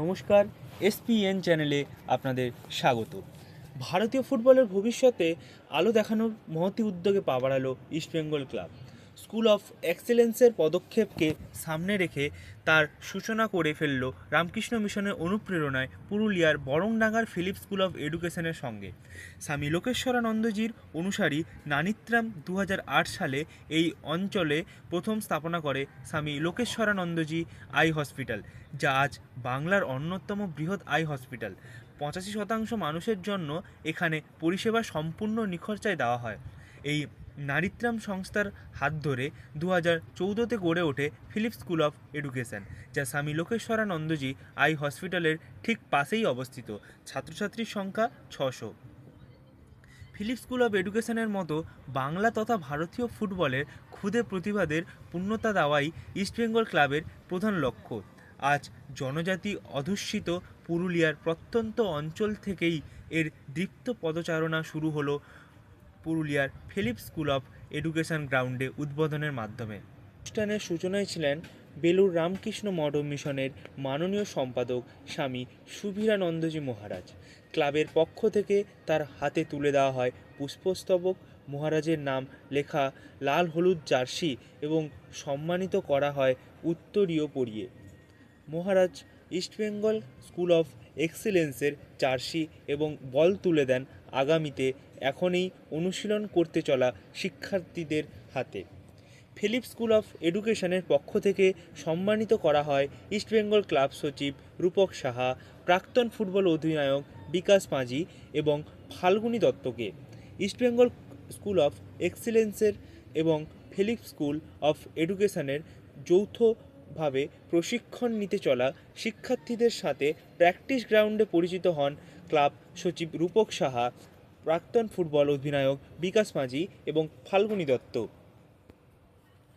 নমস্কার, এসপিএন চ্যানেলে আপনাদের স্বাগত। ভারতীয় ফুটবলের ভবিষ্যতে আলো দেখানোর মহতি উদ্যোগে পা বাড়ালো East Bengal club. School of এক্সেলেন্সের পদক্ষেপকে সামনে রেখে তার সূচনা করে ফেলল রামকৃষ্ণ মিশনের অনুপ্রেরণায় পুরুলিয়ার বরংডাঙ্গার ফিলিপ স্কুল অফ এডুকেশনের সঙ্গে। স্বামী লোকেশ্বরানন্দজির অনুসারী নানিত্রাম দু হাজার আট সালে এই অঞ্চলে প্রথম স্থাপনা করে স্বামী লোকেশ্বরানন্দজি আই হসপিটাল, যা আজ বাংলার অন্যতম বৃহৎ আই হসপিটাল। পঁচাশি শতাংশ মানুষের জন্য এখানে পরিষেবা সম্পূর্ণ নিখরচায় দেওয়া হয়। এই নারিত্রাম সংস্থার হাত ধরে দু হাজার চৌদ্দতে গড়ে ওঠে ফিলিপ স্কুল অফ এডুকেশন, যা স্বামী লোকেশ্বরানন্দজি আই হসপিটালের ঠিক পাশেই অবস্থিত। ছাত্রছাত্রীর সংখ্যা ছশো। ফিলিপ স্কুল অফ এডুকেশনের মতো বাংলা তথা ভারতীয় ফুটবলের ক্ষুদে প্রতিভাদের পূর্ণতা দেওয়াই ইস্টবেঙ্গল ক্লাবের প্রধান লক্ষ্য। আজ জনজাতি অধ্যুষিত পুরুলিয়ার প্রত্যন্ত অঞ্চল থেকেই এর দীপ্ত পদচারণা শুরু হলো পুরুলিয়ার ফিলিপ স্কুল অফ এডুকেশন গ্রাউন্ডে উদ্বোধনের মাধ্যমে। অনুষ্ঠানের সূচনায় ছিলেন বেলুর রামকৃষ্ণ মঠ মিশনের মাননীয় সম্পাদক স্বামী সুবীরানন্দজি মহারাজ। ক্লাবের পক্ষ থেকে তার হাতে তুলে দেওয়া হয় পুষ্পস্তবক। মহারাজের নাম লেখা লাল হলুদ জার্সি এবং সম্মানিত করা হয় উত্তরীয় পরিয়ে। মহারাজ ইস্টবেঙ্গল স্কুল অফ এক্সিলেন্সের জার্সি এবং বল তুলে দেন আগামীতে এখনই অনুশীলন করতে চলা শিক্ষার্থীদের হাতে। ফিলিপ স্কুল অফ এডুকেশনের পক্ষ থেকে সম্মানিত করা হয় ইস্টবেঙ্গল ক্লাব সচিব রূপক সাহা, প্রাক্তন ফুটবল অধিনায়ক বিকাশ পাঁজি এবং ফাল্গুনী দত্তকে। ইস্টবেঙ্গল স্কুল অফ এক্সিলেন্সের এবং ফিলিপ স্কুল অফ এডুকেশনের যৌথভাবে প্রশিক্ষণ নিতে চলা শিক্ষার্থীদের সাথে প্র্যাকটিস গ্রাউন্ডে পরিচিত হন ক্লাব সচিব রূপক সাহা, প্রাক্তন ফুটবল অধিনায়ক বিকাশ মাঝি এবং ফাল্গুনী দত্ত।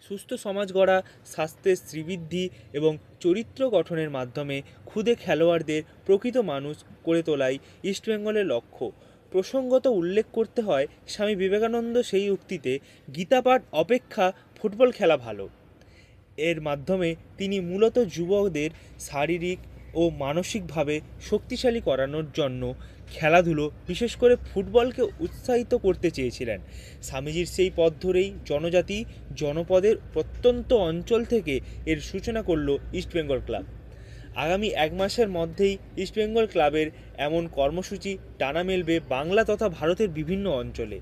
সুস্থ সমাজ গড়া, স্বাস্থ্যের শ্রীবৃদ্ধি এবং চরিত্র গঠনের মাধ্যমে ক্ষুদে খেলোয়াড়দের প্রকৃত মানুষ করে তোলাই ইস্টবেঙ্গলের লক্ষ্য। প্রসঙ্গত উল্লেখ করতে হয়, স্বামী বিবেকানন্দ সেই উক্তিতে, গীতাপাঠ অপেক্ষা, ফুটবল খেলা ভালো। এর মাধ্যমে তিনি মূলত যুবকদের শারীরিক ও মানসিকভাবে শক্তিশালী করানোর জন্য খেলাধুলো, বিশেষ করে ফুটবলকে উৎসাহিত করতে চেয়েছিলেন। স্বামীজির সেই পথ ধরেই জনজাতি জনপদের প্রত্যন্ত অঞ্চল থেকে এর সূচনা করল ইস্টবেঙ্গল ক্লাব। আগামী এক মাসের মধ্যেই ইস্টবেঙ্গল ক্লাবের এমন কর্মসূচি টানা মেলবে বাংলা তথা ভারতের বিভিন্ন অঞ্চলে।